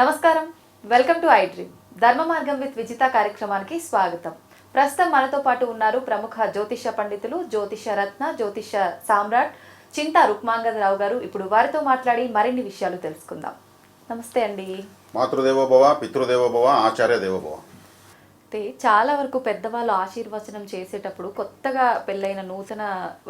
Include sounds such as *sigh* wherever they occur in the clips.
నమస్కారం. Welcome to I dream ధర్మ మార్గం విత్ విజిత కార్యక్రమానికి స్వాగతం. ప్రస్తుతం మనతో పాటు ఉన్నారు ప్రముఖ జ్యోతిష పండితులు జ్యోతిష రత్న జ్యోతిష సామ్రాట్ చింతా రుక్మాంగదరావు గారు. ఇప్పుడు వారితో మాట్లాడి మరిన్ని విషయాలు తెలుసుకుందాం. నమస్తే అండి. మాతృదేవోభవ పితృదేవోభవ ఆచార్య దేవోభవ అయితే చాలా వరకు పెద్దవాళ్ళు ఆశీర్వచనం చేసేటప్పుడు కొత్తగా పెళ్ళైన నూతన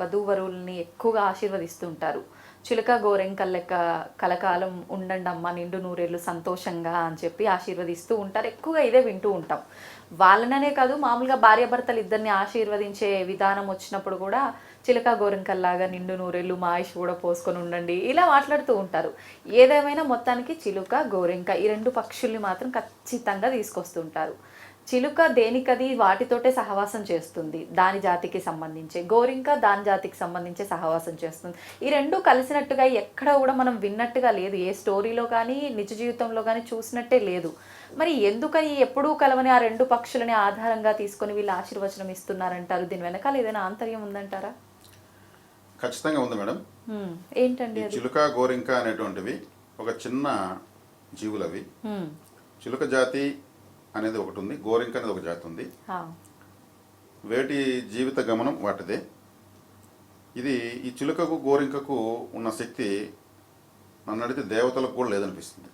వధూవరుల్ని ఎక్కువగా ఆశీర్వదిస్తుంటారు. చిలుక గోరెంకల్ లెక్క కలకాలం ఉండండి అమ్మ నిండు నూరేళ్ళు సంతోషంగా అని చెప్పి ఆశీర్వదిస్తూ ఉంటారు. ఎక్కువగా ఇదే వింటూ ఉంటాం. వాళ్ళననే కాదు మామూలుగా భార్యాభర్తలు ఇద్దరిని ఆశీర్వదించే విధానం వచ్చినప్పుడు కూడా చిలక గోరెంకల్లాగా నిండు నూరేళ్ళు మా ఆయుష్ కూడా పోసుకొని ఉండండి ఇలా మాట్లాడుతూ ఉంటారు. ఏదేమైనా మొత్తానికి చిలుక గోరెంక ఈ రెండు పక్షుల్ని మాత్రం ఖచ్చితంగా తీసుకొస్తుంటారు. చిలుక దేనికది వాటితోటే సహవాసం చేస్తుంది దాని జాతికి సంబంధించి. గోరింక దాని జాతికి సంబంధించి సహవాసం చేస్తుంది. ఈ రెండు కలిసినట్టుగా ఎక్కడ కూడా మనం విన్నట్టుగా లేదు. ఏ స్టోరీలో కానీ నిజ జీవితంలో కానీ చూసినట్టే లేదు. మరి ఎందుకని ఎప్పుడూ కలవని ఆ రెండు పక్షులని ఆధారంగా తీసుకొని వీళ్ళు ఆశీర్వచనం ఇస్తున్నారంటారు? దీని వెనకాల ఏదైనా ఆంతర్యం ఉందంటారా? ఖచ్చితంగా ఉంది మేడం. ఏంటండి చిలుక గోరింక అనేటువంటివి ఒక చిన్న జీవులు అవి హ్మ్, చిలుక జాతి అనేది ఒకటి ఉంది. గోరింక అనేది ఒక జాతి ఉంది. వేటి జీవిత గమనం వాటిదే. ఇది ఈ చిలుకకు గోరింకకు ఉన్న శక్తి నన్ను అడిగితే దేవతలకు కూడా లేదనిపిస్తుంది.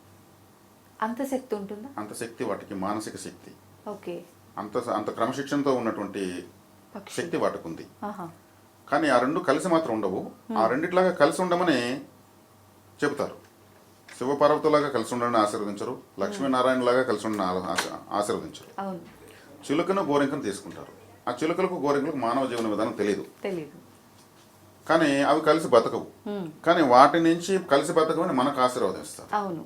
అంత శక్తి ఉంటుందా? అంత శక్తి వాటికి మానసిక శక్తి. ఓకే. అంత అంత క్రమశిక్షణతో ఉన్నటువంటి శక్తి వాటికి ఉంది కానీ ఆ రెండు కలిసి మాత్రం ఉండవు. ఆ రెండిట్లాగా కలిసి ఉండమని చెబుతారు. శివపార్వతులాగా కలిసి ఉండని ఆశీర్వదించరు లక్ష్మీనారాయణలాగా కలిసి ఉండని ఆశీర్వదించరు. చిలుకను గోరింకను తీసుకుంటారు. ఆ చిలుకలకు గోరింకలకు మానవ జీవన విధానం తెలియదు కానీ అవి కలిసి బతకవు. కానీ వాటి నుంచి కలిసి బతకమని మనకు ఆశీర్వదిస్తారు. అవును.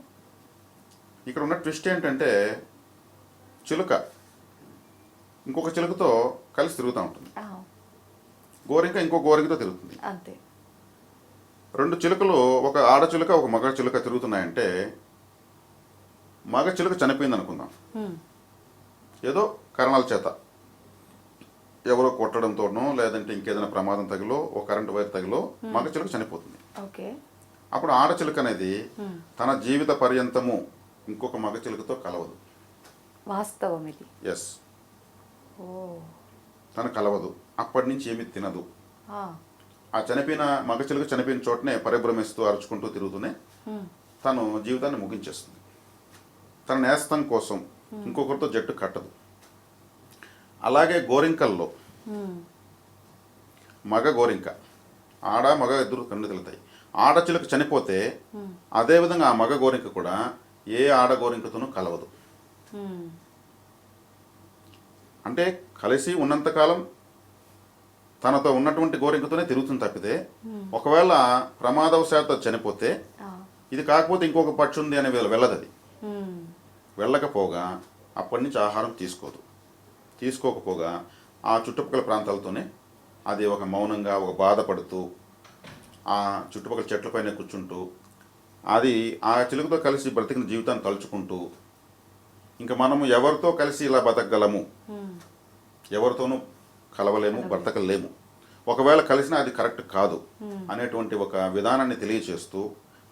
ఇక్కడ ఉన్న ట్విస్ట్ ఏంటంటే చిలుక ఇంకొక చిలుకతో కలిసి తిరుగుతూ ఉంటుంది. గోరింక ఇంకో గోరింకతో తిరుగుతుంది. అంతే. రెండు చిలుకలు ఒక ఆడ చిలుక ఒక మగ చిలుక తిరుగుతున్నాయంటే మగ చిలుక చనిపోయింది అనుకుందాం ఏదో కారణాల చేత. ఎవరో కొట్టడంతోనో లేదంటే ఇంకేదైనా ప్రమాదం తగిలో ఒక కరెంటు వైర్ తగిలో మగ చిలుక చనిపోతుంది. ఓకే. అప్పుడు ఆడ చిలుక అనేది. తన జీవిత పర్యంతము ఇంకొక మగ చిలుకతో కలవదు. వాస్తవం ఇది. ఎస్ తను కలవదు. అప్పటి నుంచి ఏమీ తినదు. ఆ, చనిపోయిన మగ చిలుక చనిపోయిన చోటనే పరిభ్రమిస్తూ అరుచుకుంటూ తిరుగుతూనే తను జీవితాన్ని ముగించేస్తుంది. తన నేస్తం కోసం ఇంకొకరితో జట్టు కట్టదు. అలాగే గోరింకల్లో మగ గోరింక ఆడ మగ ఇద్దరు కన్ను తెలుతాయి ఆడ చిలుక చనిపోతే అదేవిధంగా ఆ మగ గోరింక కూడా ఏ ఆడ గోరింకతోనూ కలవదు. అంటే కలిసి ఉన్నంతకాలం తనతో ఉన్నటువంటి గోరింకతోనే తిరుగుతుంది తప్పితే ఒకవేళ ప్రమాదవశాత్తు చనిపోతే ఇది కాకపోతే ఇంకొక పక్షి ఉంది అని వీళ్ళు వెళ్ళదు అది హ్మ్, వెళ్ళకపోగా అప్పటి నుంచి ఆహారం తీసుకోదు. తీసుకోకపోగా ఆ చుట్టుపక్కల ప్రాంతాలతోనే అది ఒక మౌనంగా ఒక బాధపడుతూ ఆ చుట్టుపక్కల చెట్లపైన కూర్చుంటూ అది ఆ చిలుకతో కలిసి బ్రతికిన జీవితాన్ని తలుచుకుంటూ ఇంకా మనము ఎవరితో కలిసి ఇలా బతకగలము? హ్మ్. ఎవరితోనూ కలవలేము బ్రతకలేము ఒకవేళ కలిసినా అది కరెక్ట్ కాదు అనేటువంటి ఒక విధానాన్ని తెలియచేస్తూ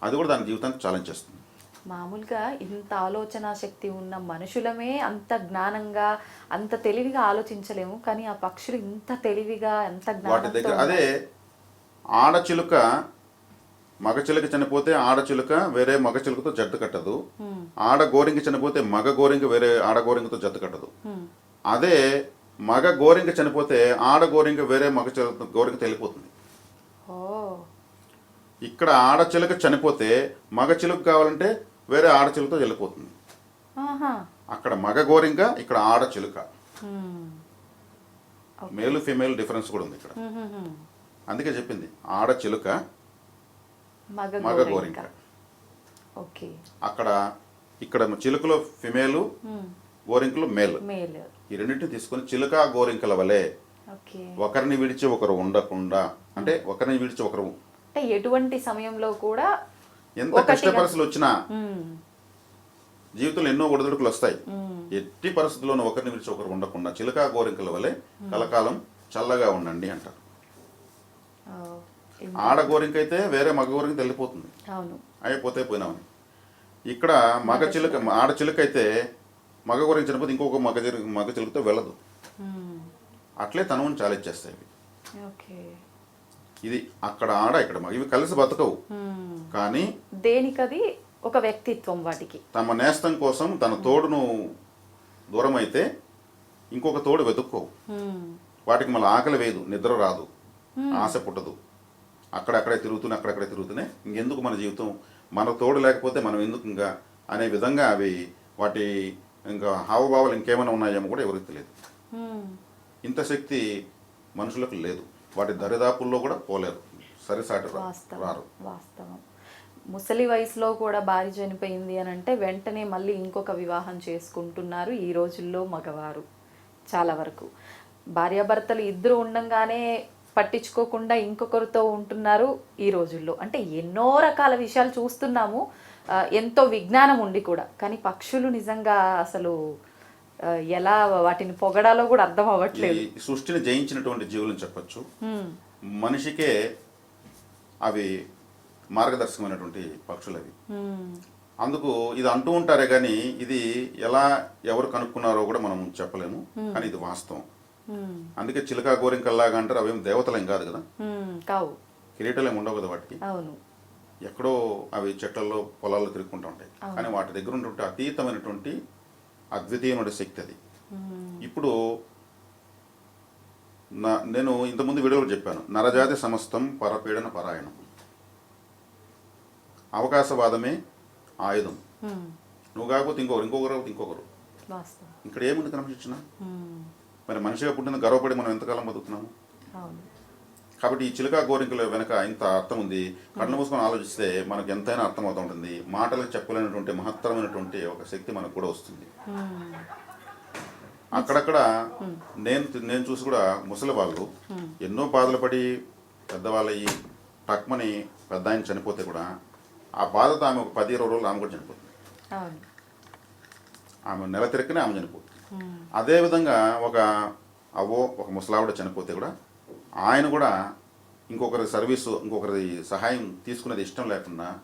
అది కూడా దాని జీవితాన్ని ఛాలెంజ్ చేస్తుంది. మామూలుగా ఇంత ఆలోచన శక్తి ఉన్న మనుషులమే అంత జ్ఞానంగా అంత తెలివిగా ఆలోచించలేము. కానీ ఆ పక్షులు ఇంత తెలివిగా ఎంత వాటి దగ్గర అదే ఆడచిలుక మగ చిలుక చనిపోతే ఆడచిలుక వేరే మగ చిలుకతో జట్టు కట్టదు. ఆడ గోరింక చనిపోతే మగ గోరింక వేరే ఆడ గోరింకతో జట్టు కట్టదు. అదే మగ గోరింక చనిపోతే ఆడ గోరింక వేరే మగ గోరింక ఓ. ఇక్కడ ఆడ చిలుక చనిపోతే మగ చిలుక కావాలంటే వేరే ఆడ చిలుకతో వెళ్ళిపోతుంది. అక్కడ మగ గోరింక ఇక్కడ ఆడ చిలుక. మేలు ఫీమేల్ డిఫరెన్స్ కూడా ఉంది ఇక్కడ. అందుకే చెప్పింది ఆడ చిలుక మగ గోరింక. అక్కడ ఇక్కడ చిలుకలో ఫిమేలు గోరింకలు మేల్. ఈ రెండింటిని తీసుకొని చిలుక గోరింకల వలె ఒకరిని విడిచి ఒకరు ఉండకుండా అంటే ఒకరిని విడిచి ఒకరు ఎటువంటి సమయంలో కూడా ఎంత కష్ట పరిస్థితులు వచ్చినా జీవితంలో ఎన్నో ఒడిదుడుకులు వస్తాయి. ఎట్టి పరిస్థితుల్లోనూ ఒకరిని విడిచి ఒకరు ఉండకుండా చిలుక గోరింకల వలె కలకాలం చల్లగా ఉండండి అంటారు. ఆడ గోరింక అయితే వేరే మగ గోరింక అవును. అయిపోతే పోయినామని. ఇక్కడ మగ చిలుక. ఆడ చిలుక అయితే మగ గురించి చనిపోతే ఇంకొక మగ మగ చిలుకతో వెళ్ళదు. అట్లే తనువుని ఇవి. ఓకే. ఇది అక్కడ ఆడ ఇక్కడ మగ ఇవి కలిసి బతకవు. కానీ దేనికది? ఒక వ్యక్తిత్వం వాటికి. తమ నేస్తం కోసం తన తోడును దూరం అయితే ఇంకొక తోడు వెతుక్కోవు. వాటికి మళ్ళీ ఆకలి వేయదు నిద్ర రాదు ఆశ పుట్టదు. అక్కడక్కడే తిరుగుతూనే అక్కడక్కడే తిరుగుతూనే ఇంకెందుకు మన జీవితం? మన తోడు లేకపోతే మనం ఎందుకు ఇంకా? అనే విధంగా అవి వాటి ఇంకా హావభావాలు ఇంకేమైనా ఉన్నాయేమో కూడా ఎవరికి తెలియదు. ఇంత శక్తి మనుషులకు లేదు. వాటి దరిదాపుల్లో కూడా పోలేరు. సరిసాటి రారు. వాస్తవం. ముసలి వయసులో కూడా భార్య చనిపోయింది అని అంటే వెంటనే మళ్ళీ ఇంకొక వివాహం చేసుకుంటున్నారు ఈ రోజుల్లో మగవారు. చాలా వరకు. భార్యాభర్తలు ఇద్దరు ఉండంగానే పట్టించుకోకుండా ఇంకొకరితో ఉంటున్నారు ఈ రోజుల్లో. అంటే ఎన్నో రకాల విషయాలు చూస్తున్నాము. ఎంతో విజ్ఞానం ఉండి కూడా. కానీ పక్షులు నిజంగా అసలు ఎలా వాటిని పొగడాలో కూడా అర్థం అవ్వట్లేదు. సృష్టిని జయించినటువంటి జీవులను చెప్పొచ్చు. మనిషికే అవి మార్గదర్శకమైనటువంటి పక్షులు అవి. అందుకు ఇది అంటూ ఉంటారే కానీ ఇది ఎలా ఎవరు కనుక్కున్నారో కూడా మనం చెప్పలేము. కానీ ఇది వాస్తవం. అందుకే చిలకా గోరింకల్లాగా అంటారు అవేం దేవతలేం కాదు కదా. కావు. కిరీటాలు ఉండవు కదా వాటికి. అవును. ఎక్కడో అవి చెట్లలో పొలాల్లో తిరుగుకుంటూ ఉంటాయి. కానీ వాటి దగ్గర ఉన్నటువంటి అతీతమైనటువంటి అద్వితీయమైన శక్తి అది. ఇప్పుడు నా నేను ఇంతకుముందు వీడియోలో చెప్పాను నరజాతి సమస్తం పరపీడన పరాయణం. అవకాశవాదమే ఆయుధం. నువ్వు కాకపోతే ఇంకొకరు ఇంకొకరు ఇంకొకరు. ఇక్కడ ఏముంది క్రమశిక్షణ. మరి మనిషిగా పుట్టిన గర్వపడి మనం ఎంతకాలం బతుకుతున్నాము? కాబట్టి ఈ చిలుక గోరింకల వెనక ఇంత అర్థం ఉంది. కళ్ళు మూసుకొని ఆలోచిస్తే మనకు ఎంతైనా అర్థం అవుతూ ఉంటుంది మాటలకు చెప్పలేనటువంటి మహత్తరమైనటువంటి ఒక శక్తి మనకు కూడా వస్తుంది. అక్కడక్కడ నేను నేను చూసి కూడా ముసలి వాళ్ళు ఎన్నో బాధలు పడి పెద్దవాళ్ళయి టక్మని పెద్ద ఆయన చనిపోతే కూడా ఆ బాధతో ఆమె ఒక పది ఇరవై రోజులు ఆమె కూడా చనిపోతుంది. ఆమె నెల తిరక్కనే ఆమె చనిపోతుంది. అదేవిధంగా ఒక అవ్వో ఒక ముసలావిడ చనిపోతే కూడా ఆయన కూడా ఇంకొకరి సర్వీసు ఇంకొకరి సహాయం తీసుకునేది ఇష్టం లేకుండా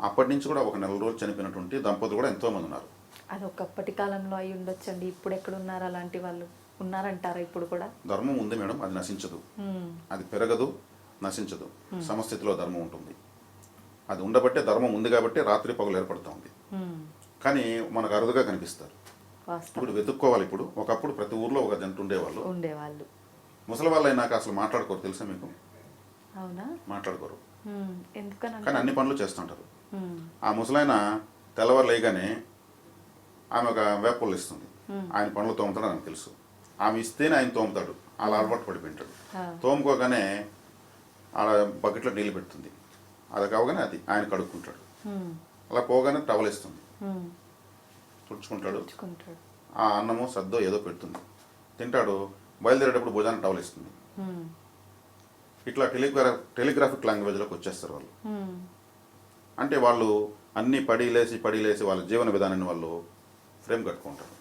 అప్పటి నుంచి కూడా ఒక నెల రోజులు చనిపోయినటువంటి దంపతులు కూడా ఎంతోమంది ఉన్నారు. అది ఒకప్పటి కాలంలో అయి ఉండొచ్చండి. ఇప్పుడు ఎక్కడ ఉన్నారు అలాంటి వాళ్ళు? ఉన్నారంటారా ఇప్పుడు కూడా? ధర్మం ఉంది మేడం అది నశించదు. అది పెరగదు నశించదు. సమస్థితిలో ధర్మం ఉంటుంది. అది ఉండబట్టే ధర్మం ఉంది కాబట్టి రాత్రి పగలు ఏర్పడుతూ ఉంది. కానీ మనకు అరుదుగా కనిపిస్తారు. ఇప్పుడు వెతుక్కోవాలి ఇప్పుడు. ఒకప్పుడు ప్రతి ఊర్లో ఒక జంట ఉండేవాళ్ళు. ఉండేవాళ్ళు. ముసలి వాళ్ళు అయినాక అసలు మాట్లాడుకోరు తెలుసా మీకు? అవునా? మాట్లాడుకోరు. కానీ అన్ని పనులు చేస్తుంటారు. ఆ ముసలైన తెల్లవారు లేయగానే ఆమె ఒక వేపలు ఇస్తుంది. ఆయన పనులు తోముతాడు నాకు తెలుసు. ఆమె ఇస్తేనే ఆయన తోముతాడు. అలా అలవాటు పడిపోయింటాడు. తోముకోగానే ఆడ బకెట్లో నీళ్ళు పెడుతుంది. అది కావగానే అది ఆయన కడుక్కుంటాడు. అలా పోగానే టవల్ ఇస్తుంది. తుడుచుకుంటాడు. ఆ అన్నమో సద్దో ఏదో పెడుతుంది. తింటాడు. బయలుదేరేటప్పుడు భుజానికి టవల్ ఇస్తుంది. ఇట్లా టెలిగ్రా టెలిగ్రాఫిక్ లాంగ్వేజ్లోకి వచ్చేస్తారు వాళ్ళు. అంటే వాళ్ళు అన్ని పడిలేసి పడిలేసి వాళ్ళ జీవన విధానాన్ని వాళ్ళు ఫ్రేమ్ కట్టుకుంటారు.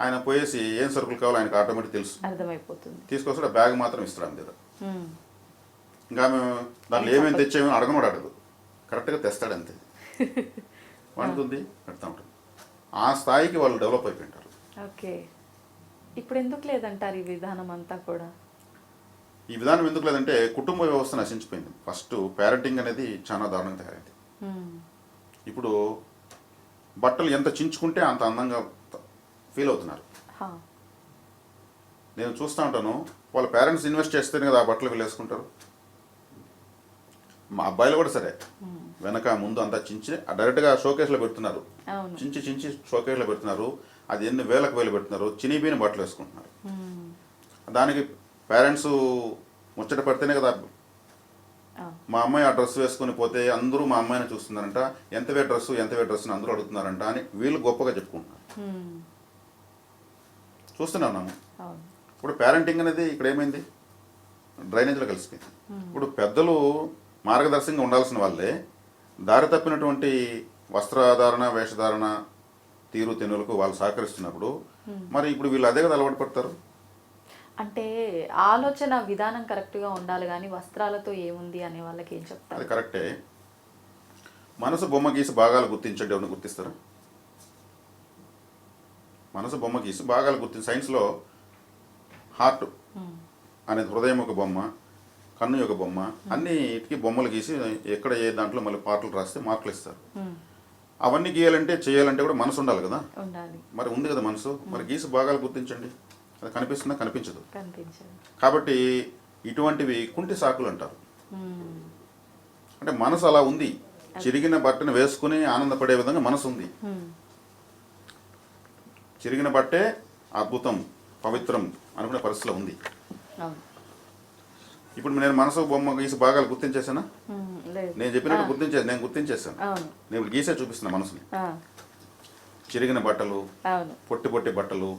ఆయన పోయేసి ఏం సరుకులు కావాలో ఆయనకు ఆటోమేటిక్ తెలుసు. అర్థమైపోతుంది. తీసుకొస్తాడు బ్యాగ్ మాత్రం ఇస్తాడు ఆమె దగ్గర. ఇంకా ఆమె దాంట్లో ఏమేమి తెచ్చేమో అడగను కూడా అడగదు. కరెక్ట్గా తెస్తాడు అంతే. *laughs* వండుతుంది పెడతా ఉంటుంది ఆ స్థాయికి వాళ్ళు డెవలప్ అయిపోయింటారు. ఓకే. ఇప్పుడు ఎందుకు లేదంటారు ఈ విధానం అంతా కూడా? ఈ విధానం ఎందుకు లేదంటే కుటుంబ వ్యవస్థ నశించిపోయింది. ఫస్ట్ పేరెంటింగ్ అనేది చాలా దారుణంగా తయారైంది. ఇప్పుడు బట్టలు ఎంత చించుకుంటే అంత అందంగా ఫీల్ అవుతున్నారు. నేను చూస్తూ ఉంటాను వాళ్ళ పేరెంట్స్ ఇన్వెస్ట్ చేస్తేనే కదా ఆ బట్టలు వేసుకుంటారు మా అబ్బాయిలు కూడా సరే. వెనక ముందు అంతా చించి డైరెక్ట్గా షోకేస్లో పెడుతున్నారు. చించి చించి షోకేస్లో పెడుతున్నారు. అది ఎన్ని వేలకు వేలు పెడుతున్నారు చినిపోయిన బట్టలు వేసుకుంటున్నారు. దానికి పేరెంట్స్ ముచ్చట పడితేనే కదా. మా అమ్మాయి ఆ డ్రెస్ వేసుకొని పోతే అందరూ మా అమ్మాయిని చూస్తున్నారంట ఎంతవే డ్రెస్ ఎంతవే డ్రెస్ అని అందరూ అడుగుతున్నారంట అని వీళ్ళు గొప్పగా చెప్పుకుంటున్నారు. అవును. ఇప్పుడు పేరెంటింగ్ అనేది ఇక్కడ ఏమైంది? డ్రైనేజ్లో కలిసిపోయింది. ఇప్పుడు పెద్దలు మార్గదర్శకంగా ఉండాల్సిన వాళ్ళే దారి తప్పినటువంటి వస్త్రధారణ వేషధారణ తీరు తెన్నులకు వాళ్ళు సహకరిస్తున్నప్పుడు మరి ఇప్పుడు వీళ్ళు అదే కదా అలవాటు పడతారు? అంటే ఆలోచన విధానం కరెక్ట్గా ఉండాలి కానీ వస్త్రాలతో ఏముంది అనే వాళ్ళకి ఏం చెప్తారు? అది కరెక్టే. మనసు బొమ్మ గీసి భాగాలు గుర్తించండి ఎవరిని గుర్తిస్తారా? మనసు బొమ్మ గీసి భాగాలు గుర్తించి సైన్స్లో హార్ట్ అనేది హృదయం ఒక బొమ్మ కన్ను యొక్క బొమ్మ అన్నిటికీ బొమ్మలు గీసి ఎక్కడ ఏ దాంట్లో మళ్ళీ పాటలు రాస్తే మార్కులు ఇస్తారు. అవన్నీ గీయాలంటే చేయాలంటే కూడా మనసు ఉండాలి కదా? మరి ఉంది కదా మనసు? మరి గీసి భాగాలు గుర్తించండి. అది కనిపిస్తుందా కనిపించదు. కాబట్టి ఇటువంటివి కుంటి సాకులు అంటారు. అంటే మనసు అలా ఉంది. చిరిగిన బట్టను వేసుకుని ఆనందపడే విధంగా మనసు ఉంది. చిరిగిన బట్టే అద్భుతం పవిత్రం అనుకునే పరిస్థితిలో ఉంది. ఇప్పుడు నేను మనసు బొమ్మ గీసి భాగాలు గుర్తించేసానా నేను చెప్పినట్టు గుర్తించే నేను గుర్తించేసాను నేను ఇప్పుడు గీసే చూపిస్తున్నా మనసుని. చిరిగిన బట్టలు పొట్టి పొట్టి బట్టలు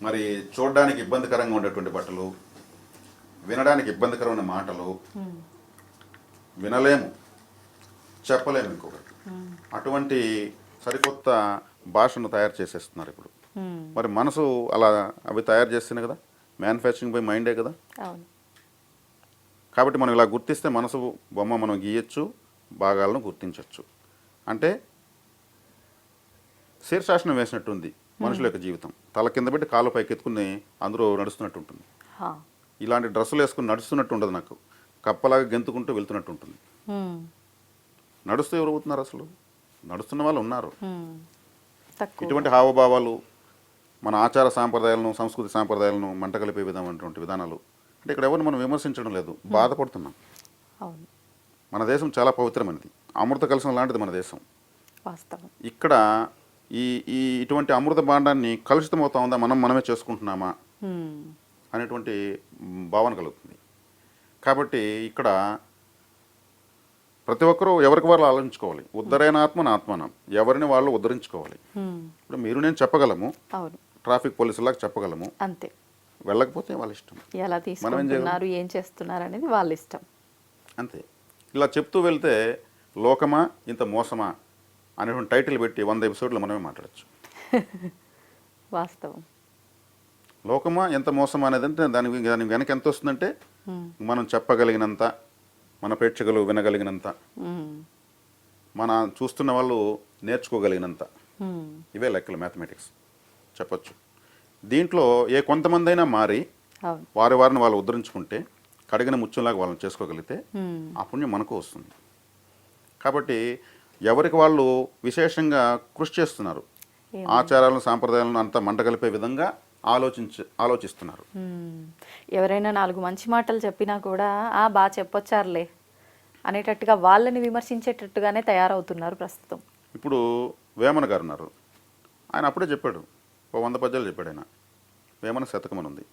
మరి చూడడానికి ఇబ్బందికరంగా ఉండేటువంటి బట్టలు వినడానికి ఇబ్బందికరమైన మాటలు వినలేము చెప్పలేము ఇంకొకటి. అటువంటి సరికొత్త భాషను తయారు చేసేస్తున్నారు ఇప్పుడు. మరి మనసు అలా అవి తయారు చేస్తేనే కదా? మ్యానుఫ్యాక్చరింగ్ బై మైండే కదా? కాబట్టి మనం ఇలా గుర్తిస్తే మనసు బొమ్మ మనం గీయచ్చు భాగాలను గుర్తించవచ్చు అంటే శీర్షాసనం వేసినట్టుంది మనుషుల యొక్క జీవితం. తల కింద పెట్టి కాళ్ళు పైకెత్తుకుని అందరూ నడుస్తున్నట్టు ఉంటుంది. ఇలాంటి డ్రెస్సులు వేసుకుని నడుస్తున్నట్టు ఉండదు నాకు. కప్పలాగా గెంతుకుంటూ వెళ్తున్నట్టు ఉంటుంది నడుస్తూ ఎవరు అవుతున్నారు అసలు? నడుస్తున్న వాళ్ళు ఉన్నారు. ఇటువంటి హావభావాలు మన ఆచార సాంప్రదాయాలను సంస్కృతి సాంప్రదాయాలను మంట కలిపే విధమైనటువంటి విధానాలు అంటే ఇక్కడ ఎవరిని మనం విమర్శించడం లేదు. బాధపడుతున్నాం. అవును. మన దేశం చాలా పవిత్రమైనది. అమృత కలశం లాంటిది మన దేశం. వాస్తవం. ఇక్కడ ఈ ఈ ఇటువంటి అమృత భాండాన్ని కలుషితం అవుతా ఉందా? మనం మనమే చేసుకుంటున్నామా? అనేటువంటి భావన కలుగుతుంది. కాబట్టి ఇక్కడ ప్రతి ఒక్కరూ ఎవరికి వాళ్ళు ఆలోచించుకోవాలి. ఉద్ధరైన ఆత్మన ఆత్మనం. ఎవరిని వాళ్ళు ఉద్ధరించుకోవాలి. ఇప్పుడు మీరు నేను చెప్పగలము. ట్రాఫిక్ పోలీసులాగా చెప్పగలము. అంతే. వెళ్ళకపోతే వాళ్ళ ఇష్టం. ఎలా తీసుకుంటున్నారు ఏం చేస్తున్నారు అనేది వాళ్ళ ఇష్టం. అంతే. ఇలా చెప్తూ వెళ్తే లోకమా ఇంత మోసమా అనేటువంటి టైటిల్ పెట్టి వంద ఎపిసోడ్లు మనమే మాట్లాడచ్చు. *laughs* వాస్తవం. లోకమా ఎంత మోసమా అనేది అంటే దాని దాని వెనక ఎంత వస్తుందంటే మనం చెప్పగలిగినంత మన ప్రేక్షకులు వినగలిగినంత మన చూస్తున్న వాళ్ళు నేర్చుకోగలిగినంత. ఇవే లెక్కలు మ్యాథమెటిక్స్. చెప్పొచ్చు. దీంట్లో ఏ కొంతమంది అయినా మారి వారి వారిని వాళ్ళు ఉద్ధరించుకుంటే కడిగిన ముత్యంలాగా వాళ్ళని చేసుకోగలిగితే ఆ పుణ్యం మనకు వస్తుంది. కాబట్టి ఎవరికి వాళ్ళు విశేషంగా కృషి చేస్తున్నారు? ఆచారాలను సాంప్రదాయాలను అంతా మంటగలిపే విధంగా ఆలోచించ ఆలోచిస్తున్నారు. ఎవరైనా నాలుగు మంచి మాటలు చెప్పినా కూడా ఆ బాగా చెప్పొచ్చారులే అనేటట్టుగా వాళ్ళని విమర్శించేటట్టుగానే తయారవుతున్నారు ప్రస్తుతం. ఇప్పుడు వేమన గారు ఉన్నారు. ఆయన అప్పుడే చెప్పాడు. ఓ వంద పద్యాలు చెప్పాడు ఆయన. వేమన శతకం అని ఉంది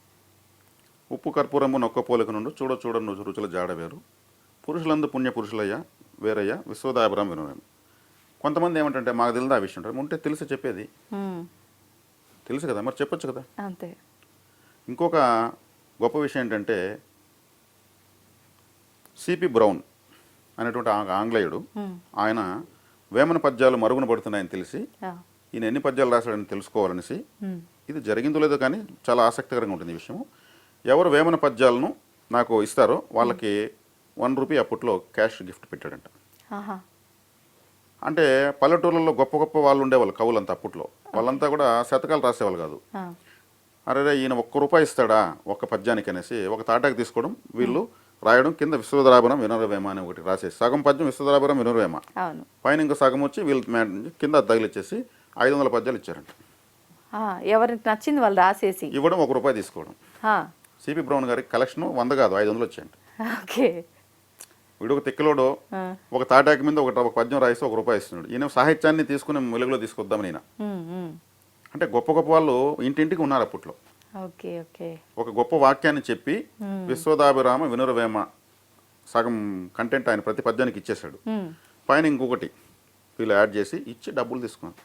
ఉప్పు కర్పూరము నొక్క పోలిక నుండి చూడ చూడ రుచు- రుచుల జాడ వేరు. పురుషులందు పుణ్య పురుషులయ్య వేరయ్య విశ్వదాభిరామ వినోదం. కొంతమంది ఏమంటే మాకు తెలియదు ఆ విషయం? అంటారు. ఉంటే తెలిసి చెప్పేది. తెలుసు కదా మరి చెప్పొచ్చు కదా. అంతే. ఇంకొక గొప్ప విషయం ఏంటంటే సిపి బ్రౌన్ అనేటువంటి ఆంగ్లేయుడు ఆయన వేమన పద్యాలు మరుగున పడుతున్నాయని తెలిసి ఈయన ఎన్ని పద్యాలు రాశాడని తెలుసుకోవాలనేసి ఇది జరిగిందో లేదో కానీ చాలా ఆసక్తికరంగా ఉంటుంది ఈ విషయం ఎవరు వేమన పద్యాలను నాకు ఇస్తారో వాళ్ళకి వన్ రూపీ అప్పట్లో క్యాష్ గిఫ్ట్ పెట్టాడంట. అంటే పల్లెటూర్లలో గొప్ప గొప్ప వాళ్ళు ఉండేవాళ్ళు కవులంతా అప్పట్లో. వాళ్ళంతా కూడా శతకాలు రాసేవాళ్ళు కాదు. అరే ఈయన ఒక్క రూపాయి ఇస్తాడా ఒక్క పద్యానికి అనేసి ఒక తాటాకి తీసుకోవడం వీళ్ళు రాయడం కింద విశ్వదరాభరం వినరవేమ అని ఒకటి రాసేసి సగం పద్యం విశ్వదరాభరం వినరవేమ. పైన ఇంకో సగం వచ్చి వీళ్ళు కింద తగిలిచ్చేసి ఐదు వందల పద్యాలు ఇచ్చారంట. ఎవరికి నచ్చింది వాళ్ళు రాసేసి. ఇవ్వడం ఒక రూపాయి తీసుకోవడం. సిపి బ్రౌన్ గారికి కలెక్షన్ వంద కాదు ఐదు వందలు వచ్చాయంట. ఓకే. వీడు ఒక తిక్కలోడు ఒక తాటాకి మీద ఒక ఒక పద్యం రాయిస్తే ఒక రూపాయి ఇస్తున్నాడు. ఈయన సాహిత్యాన్ని తీసుకుని వెలుగులో తీసుకొద్దామని ఈయన. అంటే గొప్ప గొప్ప వాళ్ళు ఇంటింటికి ఉన్నారు అప్పట్లో. Okay okay. ఒక గొప్ప వాక్యాన్ని చెప్పి విశ్వదాభిరామ వినురవేమ సగం కంటెంట్ ఆయన ప్రతి పద్యానికి ఇచ్చేశాడు. పైన ఇంకొకటి వీళ్ళు యాడ్ చేసి ఇచ్చి డబ్బులు తీసుకున్నారు.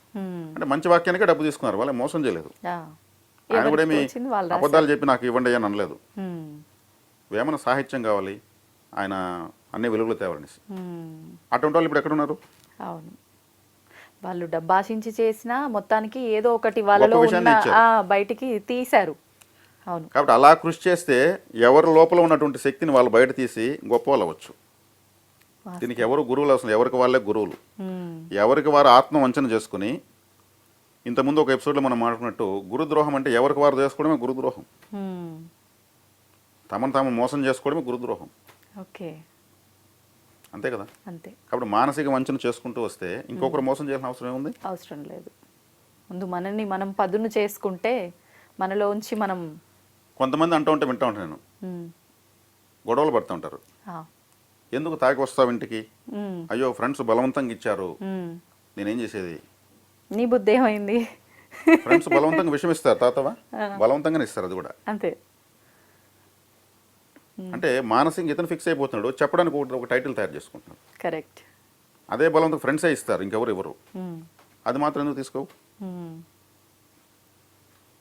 అంటే మంచి వాక్యానికే డబ్బు తీసుకున్నారు. వాళ్ళు మోసం చేయలేదు. ఆయన కూడా ఏమి. అబద్ధాలు చెప్పి నాకు ఇవ్వండి అని అనలేదు. వేమన సాహిత్యం కావాలి. ఆయన అన్ని వెలుగులు తేవాలనేసి అటువంటి వాళ్ళు ఇప్పుడు ఎక్కడ ఉన్నారు అవును. వాళ్ళు డబ్బాశించి చేసినా మొత్తానికి ఏదో ఒకటి వాళ్ళలో ఉన్న బయటికి తీశారు. అవును. కాబట్టి అలా కృషి చేస్తే ఎవరి లోపల ఉన్నటువంటి శక్తిని వాళ్ళు బయట తీసి గొప్ప వాళ్ళు అవ్వచ్చు. దీనికి ఎవరు గురువులు అసలు ఎవరికి వాళ్ళే గురువులు. ఎవరికి వారు ఆత్మ వంచన చేసుకుని ఇంతకుముందు ఒక ఎపిసోడ్లో మనం మాట్లాడినట్టు గురుద్రోహం అంటే ఎవరికి వారు చేసుకోవడమే గురుద్రోహం. తమను తాము మోసం చేసుకోవడమే గురుద్రోహం. ఓకే. అంతే కదా? అంతే. కాబట్టి మానసిక వంచన చేసుకుంటూ వస్తే ఇంకొకరు మోసం చేయాల్సిన అవసరం ఏముంది? అవసరం లేదు. ముందు మనల్ని మనం పదును చేసుకుంటే మనలోంచి మనం కొంతమంది అంటూ ఉంటే వింటూ ఉంటాను నేను. గొడవలు పడుతూ ఉంటారు. ఎందుకు తాగి వస్తావు ఇంటికి. అయ్యో ఫ్రెండ్స్ బలవంతంగా ఇచ్చారు. నేనేం చేసేది? నీ బుద్ధి ఏమైంది? ఫ్రెండ్స్ బలవంతంగా విషయం ఇస్తారు తాతవా బలవంతంగానే ఇస్తారు అది కూడా. అంతే. అంటే మానసికంగా ఇతను ఫిక్స్ అయిపోతున్నాడు చెప్పడానికి ఒక టైటిల్ తయారు చేసుకుంటున్నాడు. కరెక్ట్. అదే బలవంతం ఫ్రెండ్సే ఇస్తారు ఇంకెవరు మ్మ్. అది మాత్రం ఎందుకు తీసుకోవు.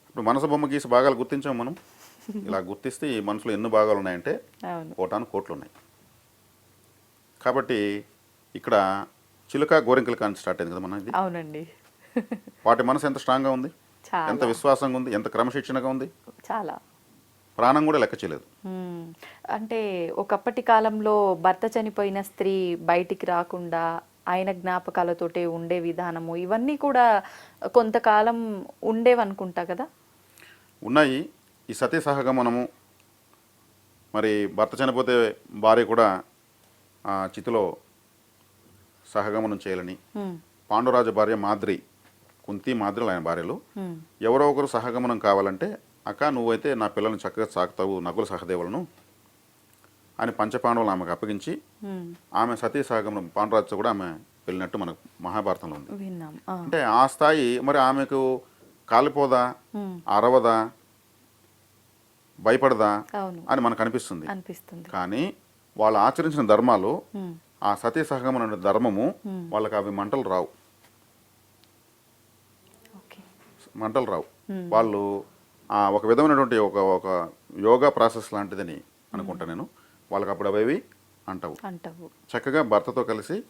ఇప్పుడు మనసు బొమ్మ గీసి భాగాలు గుర్తించాం మనం. ఇలా గుర్తిస్తే ఈ మనసులో ఎన్ని భాగాలు ఉన్నాయంటే కోటాను కోట్లు ఉన్నాయి. కాబట్టి ఇక్కడ చిలుక గోరింకల కాని స్టార్ట్ అయింది కదా మన ఇది? అవునండి. వాటి మనసు ఎంత స్ట్రాంగ్గా ఉంది? ఎంత విశ్వాసంగా ఉంది? ఎంత క్రమశిక్షణగా ఉంది? చాలా. ప్రాణం కూడా లెక్క చేయలేదు. అంటే ఒకప్పటి కాలంలో భర్త చనిపోయిన స్త్రీ బయటికి రాకుండా ఆయన జ్ఞాపకాలతోటే ఉండే విధానము ఇవన్నీ కూడా కొంతకాలం ఉండేవనుకుంటా కదా? ఉన్నాయి. ఈ సతీ సహగమనము మరి భర్త చనిపోతే భార్య కూడా చితిలో సహగమనం చేయాలని. పాండురాజు భార్య మాద్రి కుంతి మాద్రి ఆయన భార్యలు. ఎవరో ఒకరు సహగమనం కావాలంటే అక్క నువ్వైతే నా పిల్లల్ని చక్కగా సాకుతావు నకుల సహదేవులను అని పంచపాండవులు ఆమెకు అప్పగించి. ఆమె సతీ సహగమనం పాండురాజుతో కూడా ఆమె వెళ్ళినట్టు మనకు మహాభారతంలో ఉంది. అంటే ఆ స్థాయి మరి ఆమెకు కాలిపోదా. అరవదా భయపడదా అని మనకు అనిపిస్తుంది అనిపిస్తుంది కానీ వాళ్ళు ఆచరించిన ధర్మాలు. ఆ సతీ సహగమన ధర్మము వాళ్ళకి అవి మంటలు రావు. మంటలు రావు. వాళ్ళు ఆ ఒక విధమైనటువంటి ఒక ఒక యోగా ప్రాసెస్ లాంటిదని అనుకుంటా నేను. వాళ్ళకి అప్పుడు అవేవి అంటవు. అంటావు. చక్కగా భర్తతో కలిసి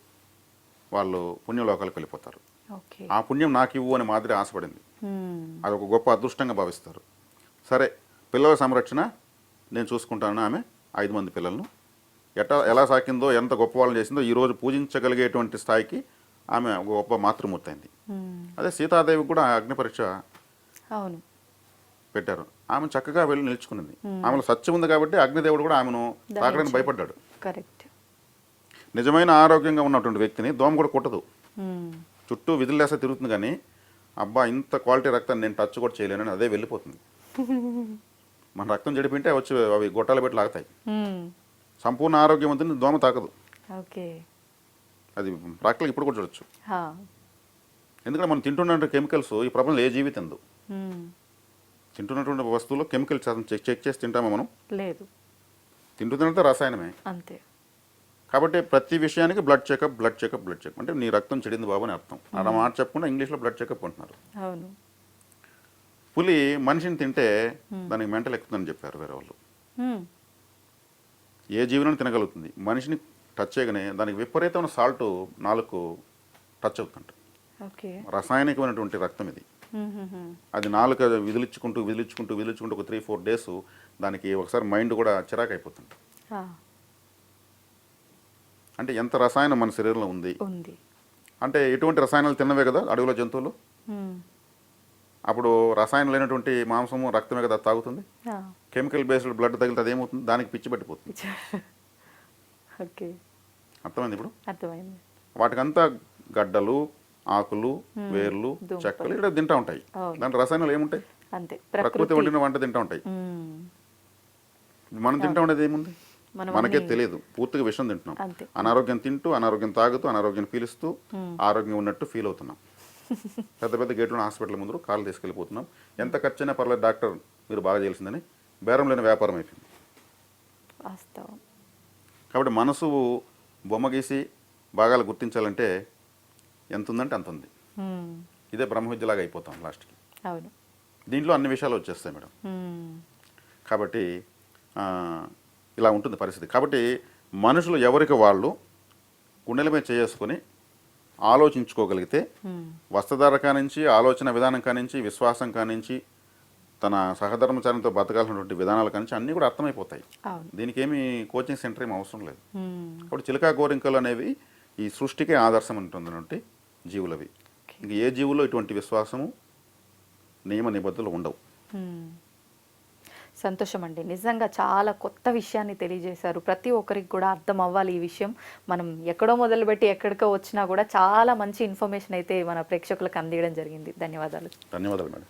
వాళ్ళు పుణ్యలోకాలకు వెళ్ళిపోతారు. ఆ పుణ్యం నాకు ఇవ్వు అని మాదిరి ఆశపడింది. అది ఒక గొప్ప అదృష్టంగా భావిస్తారు. సరే పిల్లల సంరక్షణ నేను చూసుకుంటానని ఆమె ఐదు మంది పిల్లలను ఎట్లా ఎలా సాకిందో ఎంత గొప్ప వాళ్ళని చేసిందో ఈరోజు పూజించగలిగేటువంటి స్థాయికి ఆమె గొప్ప మాతృమూర్తి అయింది. అదే సీతాదేవి కూడా అగ్ని పరీక్ష అవును. పెట్టారు. ఆమె చక్కగా వెళ్ళి నిలుచుకున్నది ఆమెలో సత్యం ఉంది కాబట్టి అగ్నిదేవుడు కూడా ఆమెను తాకడానికి భయపడ్డాడు. కరెక్ట్. నిజమైన ఆరోగ్యంగా ఉన్నటువంటి వ్యక్తిని దోమ కూడా కుట్టదు. చుట్టూ విధులేసే తిరుగుతుంది కానీ అబ్బా ఇంత క్వాలిటీ రక్తాన్ని నేను టచ్ కూడా చేయలేనని అదే వెళ్ళిపోతుంది. *laughs* మన రక్తం చెడిపింటే వచ్చి అవి గొట్టాలు పెట్టి లాగుతాయి. సంపూర్ణ ఆరోగ్యవంతుని దోమ తాకదు. ఓకే. అది ప్రాక్టికల్ ఇప్పుడు కూడా చూడొచ్చు. ఎందుకంటే మనం తింటున్న కెమికల్స్ ఈ ప్రపంచంలో ఏ జీవి తిందు. తింటున్నటువంటి వస్తువులో కెమికల్ శాతం చెక్ చెక్ చేసి తింటామా మనం? లేదు. తింటున్నట్టు రసాయనమే. అంతే. కాబట్టి ప్రతి విషయానికి blood checkup blood checkup blood checkup. అంటే నీ రక్తం చెడింది బాబు అని అర్థం. అలా మాట చెప్పకుండా ఇంగ్లీష్లో బ్లడ్ చెకప్ అంటున్నారు. అవును. పులి మనిషిని తింటే దానికి మెంటల్ ఎక్కుతుందని చెప్పారు వేరే వాళ్ళు. ఏ జీవిని తినగలుగుతుంది. మనిషిని టచ్ చేయగానే దానికి విపరీతమైన సాల్ట్ నాలుగు టచ్ అవుతుంట రసాయనికమైనటువంటి రక్తం ఇది. అది నాలుక విదిలించుకుంటూ విదిలించుకుంటూ విదిలించుకుంటూ ఒక త్రీ ఫోర్ డేస్ దానికి ఒకసారి మైండ్ కూడా చిరాకు అయిపోతుంది అంటే ఎంత రసాయనం మన శరీరంలో ఉంది? అంటే ఎటువంటి రసాయనాలు తిన్నవే కదా అడవిలో జంతువులు. అప్పుడు రసాయనం లేనటువంటి మాంసము రక్తమే కదా తాగుతుంది. కెమికల్ బేస్డ్ బ్లడ్ తగిలితే అదేమవుతుంది? దానికి పిచ్చి పట్టిపోతుంది. అర్థమైంది ఇప్పుడు? అర్థమైంది. వాటికంతా గడ్డలు ఆకులు వేర్లు. చెక్కలు ఇక్కడ తింటా ఉంటాయి. దాంట్లో రసాయనాలు ఏముంటాయి? అంతే. ప్రకృతి వండిన వంట తింటా ఉంటాయి. మనం తింటా ఉండేది ఏముంది? మనం మనకే తెలియదు. పూర్తిగా విషం తింటున్నాం. అనారోగ్యం తింటూ అనారోగ్యం తాగుతూ అనారోగ్యం పీలుస్తూ ఆరోగ్యం ఉన్నట్టు ఫీల్ అవుతున్నాం. పెద్ద పెద్ద గేట్లు హాస్పిటల్ ముందు కాళ్ళు తీసుకెళ్ళిపోతున్నాం. ఎంత ఖర్చైనా పర్లేదు డాక్టర్ మీరు బాగా చేయాల్సిందని. బేరం లేని వ్యాపారం అయిపోయింది. వాస్తవం. కాబట్టి మనసు బొమ్మ గీసి భాగాలు గుర్తించాలంటే ఎంత ఉందంటే అంత ఉంది. ఇదే బ్రహ్మ విద్యలాగా అయిపోతాం లాస్ట్కి. అవును. దీంట్లో అన్ని విషయాలు వచ్చేస్తాయి మేడం. కాబట్టి ఇలా ఉంటుంది పరిస్థితి. కాబట్టి మనుషులు ఎవరికి వాళ్ళు గుండెల మీద చేసుకొని ఆలోచించుకోగలిగితే. వస్త్రధార కానించి ఆలోచన విధానం కానించి విశ్వాసం కానించి తన సహధర్మచారంతో బతకాల్సినటువంటి విధానాల కానీ అన్నీ కూడా అర్థమైపోతాయి దీనికి ఏమి కోచింగ్ సెంటర్ ఏమి అవసరం లేదు. కాబట్టి చిలకా గోరింకలు అనేవి ఈ సృష్టికే ఆదర్శం ఉంటున్నటువంటి జీవులవి ఇంక ఏ జీవులో ఇటువంటి విశ్వాసము నియమ నిబద్ధతలు ఉండవు. సంతోషం అండి నిజంగా చాలా కొత్త విషయాన్ని తెలియజేశారు. ప్రతి ఒక్కరికి కూడా అర్థం అవ్వాలి ఈ విషయం. మనం ఎక్కడో మొదలుపెట్టి ఎక్కడికో వచ్చినా కూడా చాలా మంచి ఇన్ఫర్మేషన్ అయితే మన ప్రేక్షకులకు అందించడం జరిగింది. ధన్యవాదాలు. ధన్యవాదాలు మేడం.